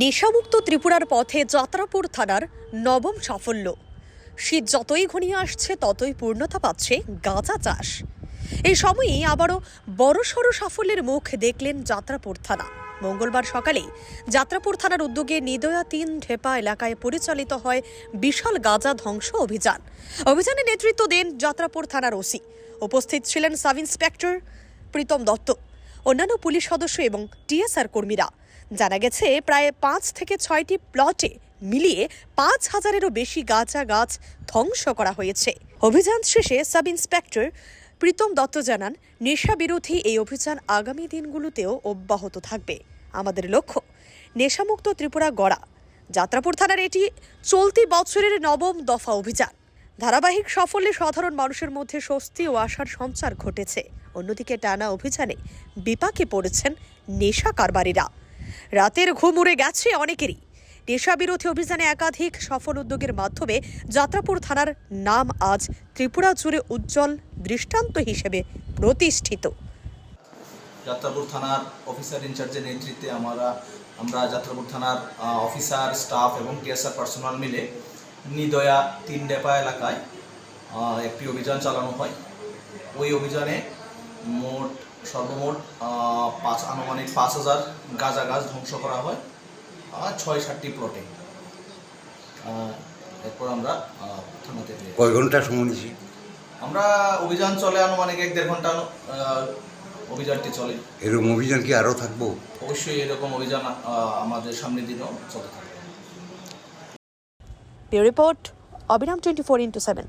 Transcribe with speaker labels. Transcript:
Speaker 1: নেশামুক্ত ত্রিপুরার পথে যাত্রাপুর থানার নবম সাফল্য। শীত যতই ঘনিয়ে আসছে, ততই পূর্ণতা পাচ্ছে গাঁজা চাষ। এই সময়েই আবারও বড়সড় সাফল্যের মুখ দেখলেন যাত্রাপুর থানা। মঙ্গলবার সকালে যাত্রাপুর থানার উদ্যোগে নিদয়া তিন ঢেপা এলাকায় পরিচালিত হয় বিশাল গাঁজা ধ্বংস অভিযান। অভিযানে নেতৃত্ব দেন যাত্রাপুর থানার ওসি। উপস্থিত ছিলেন সাব ইন্সপেক্টর প্রীতম দত্ত। অন্যান্য পুলিশ সদস্য এবং টিএসআর কর্মীরা। জানা গেছে, প্রায় পাঁচ থেকে ছয়টি প্লটে মিলিয়ে পাঁচ হাজারেরও বেশি গাঁজা গাছ ধ্বংস করা হয়েছে। অভিযান শেষে সাব ইন্সপেক্টর প্রীতম দত্ত জানান, নেশা বিরোধী এই অভিযান আগামী দিনগুলোতেও অব্যাহত থাকবে। আমাদের লক্ষ্য, নেশামুক্ত ত্রিপুরা গড়া। যাত্রাপুর থানার এটি চলতি বছরের নবম দফা অভিযান। ধারাবাহিক সাফল্যে সাধারণ মানুষের মধ্যে স্বস্তি ও আশার সঞ্চার ঘটেছে। অন্যদিকে টানা অভিযানে বিপাকে পড়েছেন নেশা কারবারিরা। রাতের ঘুম উড়ে গেছে অনেকেরই। নেশা বিরোধী অভিযানে একাধিক সফল উদ্যোগের মাধ্যমে যাত্রাপুর থানার নাম আজ ত্রিপুরা জুড়ে উজ্জ্বল দৃষ্টান্ত হিসেবে প্রতিষ্ঠিত।
Speaker 2: যাত্রাপুর থানার অফিসার ইনচার্জের নেতৃত্বে আমরা আমরা যাত্রাপুর থানার অফিসার, স্টাফ এবং টিএসআর পার্সোনাল মিলে নিদয়া তিন ডেপা এলাকায় একটি অভিযান চালানো হয়। ওই অভিযানে মোট সর্বমোট পাঁচ আনুমানিক পাঁচ হাজার গাঁজা গাছ ধ্বংস করা হয় আর ছয় সাতটি প্লটে এরপর আমরা থানাতে
Speaker 3: কয় ঘণ্টা সময় নিয়েছি?
Speaker 2: আমরা অভিযান চলে আনুমানিক এক দেড় ঘণ্টা অভিযানটি চলে।
Speaker 3: এরকম অভিযান কি আরও থাকব?
Speaker 2: অবশ্যই এরকম অভিযান আমাদের সামনের দিনেও চলে থাকবে।
Speaker 1: Report Abiram twenty four into seven